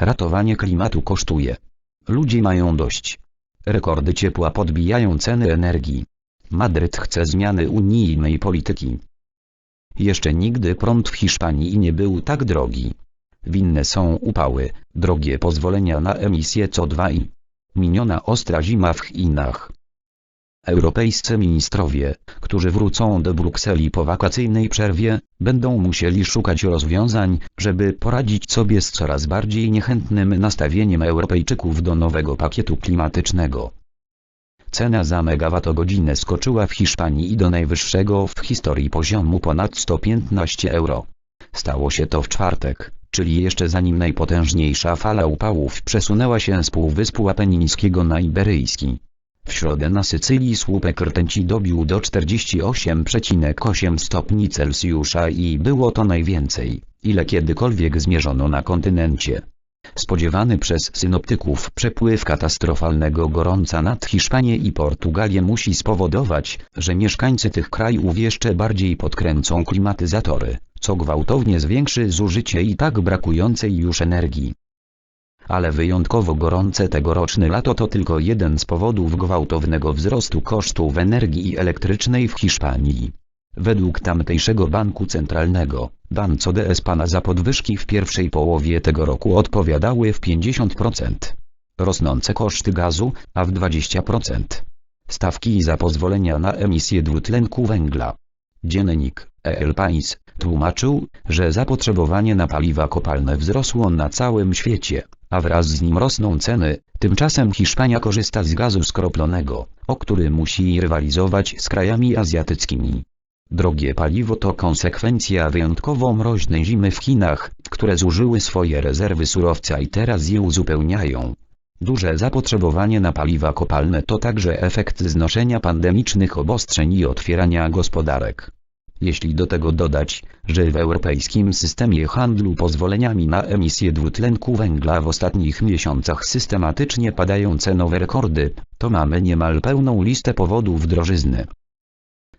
ratowanie klimatu kosztuje. Ludzie mają dość. Rekordy ciepła podbijają ceny energii. Madryt chce zmiany unijnej polityki. Jeszcze nigdy prąd w Hiszpanii nie był tak drogi. Winne są upały, drogie pozwolenia na emisję CO2 i miniona ostra zima w Chinach. Europejscy ministrowie, którzy wrócą do Brukseli po wakacyjnej przerwie, będą musieli szukać rozwiązań, żeby poradzić sobie z coraz bardziej niechętnym nastawieniem Europejczyków do nowego pakietu klimatycznego. Cena za megawattogodzinę skoczyła w Hiszpanii do najwyższego w historii poziomu ponad 115 euro. Stało się to w czwartek, czyli jeszcze zanim najpotężniejsza fala upałów przesunęła się z Półwyspu Apenińskiego na Iberyjski. W środę na Sycylii słupek rtęci dobił do 48,8 stopni Celsjusza i było to najwięcej, ile kiedykolwiek zmierzono na kontynencie. Spodziewany przez synoptyków przepływ katastrofalnego gorąca nad Hiszpanię i Portugalię musi spowodować, że mieszkańcy tych krajów jeszcze bardziej podkręcą klimatyzatory, co gwałtownie zwiększy zużycie i tak brakującej już energii. Ale wyjątkowo gorące tegoroczne lato to tylko jeden z powodów gwałtownego wzrostu kosztów energii elektrycznej w Hiszpanii. Według tamtejszego banku centralnego, Banco de Espana za podwyżki w pierwszej połowie tego roku odpowiadały w 50%. Rosnące koszty gazu, a w 20%. Stawki za pozwolenia na emisję dwutlenku węgla. Dziennik El País tłumaczył, że zapotrzebowanie na paliwa kopalne wzrosło na całym świecie, a wraz z nim rosną ceny. Tymczasem Hiszpania korzysta z gazu skroplonego, o który musi rywalizować z krajami azjatyckimi. Drogie paliwo to konsekwencja wyjątkowo mroźnej zimy w Chinach, które zużyły swoje rezerwy surowca i teraz je uzupełniają. Duże zapotrzebowanie na paliwa kopalne to także efekt znoszenia pandemicznych obostrzeń i otwierania gospodarek. Jeśli do tego dodać, że w europejskim systemie handlu pozwoleniami na emisję dwutlenku węgla w ostatnich miesiącach systematycznie padają cenowe rekordy, to mamy niemal pełną listę powodów drożyzny.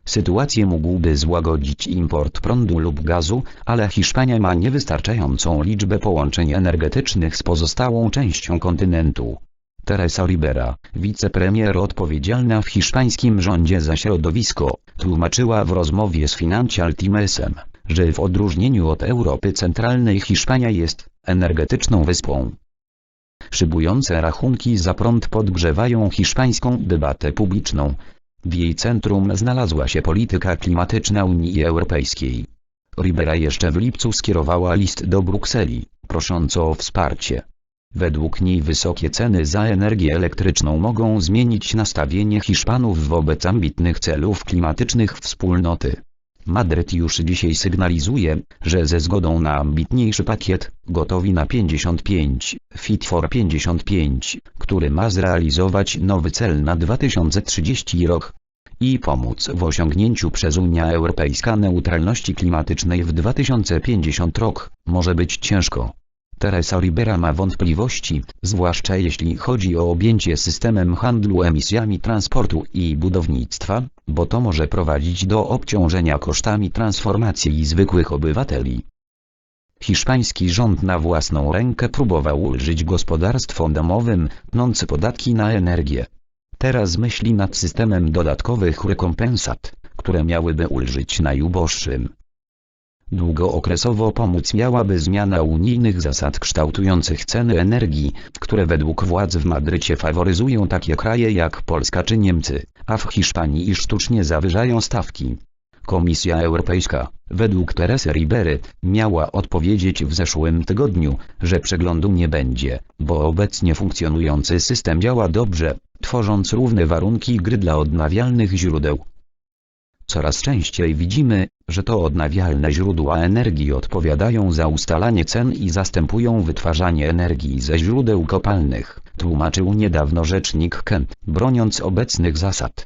Sytuację mógłby złagodzić import prądu lub gazu, ale Hiszpania ma niewystarczającą liczbę połączeń energetycznych z pozostałą częścią kontynentu. Teresa Ribera, wicepremier odpowiedzialna w hiszpańskim rządzie za środowisko, tłumaczyła w rozmowie z Financial Timesem, że w odróżnieniu od Europy Centralnej Hiszpania jest energetyczną wyspą. Szybujące rachunki za prąd podgrzewają hiszpańską debatę publiczną, w jej centrum znalazła się polityka klimatyczna Unii Europejskiej. Ribera jeszcze w lipcu skierowała list do Brukseli, prosząc o wsparcie. Według niej wysokie ceny za energię elektryczną mogą zmienić nastawienie Hiszpanów wobec ambitnych celów klimatycznych wspólnoty. Madryt już dzisiaj sygnalizuje, że ze zgodą na ambitniejszy pakiet, gotowi na 55, Fit for 55, który ma zrealizować nowy cel na 2030 rok i pomóc w osiągnięciu przez Unia Europejska neutralności klimatycznej w 2050 rok, może być ciężko. Teresa Ribera ma wątpliwości, zwłaszcza jeśli chodzi o objęcie systemem handlu emisjami transportu i budownictwa, bo to może prowadzić do obciążenia kosztami transformacji zwykłych obywateli. Hiszpański rząd na własną rękę próbował ulżyć gospodarstwom domowym, pnąc podatki na energię. Teraz myśli nad systemem dodatkowych rekompensat, które miałyby ulżyć najuboższym. Długookresowo pomóc miałaby zmiana unijnych zasad kształtujących ceny energii, które według władz w Madrycie faworyzują takie kraje jak Polska czy Niemcy, a w Hiszpanii i sztucznie zawyżają stawki. Komisja Europejska, według Teresy Ribery, miała odpowiedzieć w zeszłym tygodniu, że przeglądu nie będzie, bo obecnie funkcjonujący system działa dobrze, tworząc równe warunki gry dla odnawialnych źródeł. Coraz częściej widzimy, że to odnawialne źródła energii odpowiadają za ustalanie cen i zastępują wytwarzanie energii ze źródeł kopalnych, tłumaczył niedawno rzecznik Ken, broniąc obecnych zasad.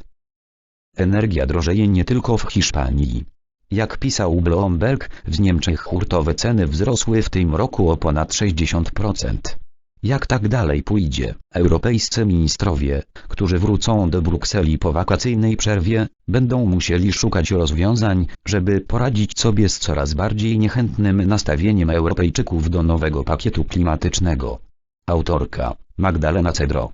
Energia drożeje nie tylko w Hiszpanii. Jak pisał Bloomberg, w Niemczech hurtowe ceny wzrosły w tym roku o ponad 60%. Jak tak dalej pójdzie, europejscy ministrowie, którzy wrócą do Brukseli po wakacyjnej przerwie, będą musieli szukać rozwiązań, żeby poradzić sobie z coraz bardziej niechętnym nastawieniem Europejczyków do nowego pakietu klimatycznego. Autorka Magdalena Cedro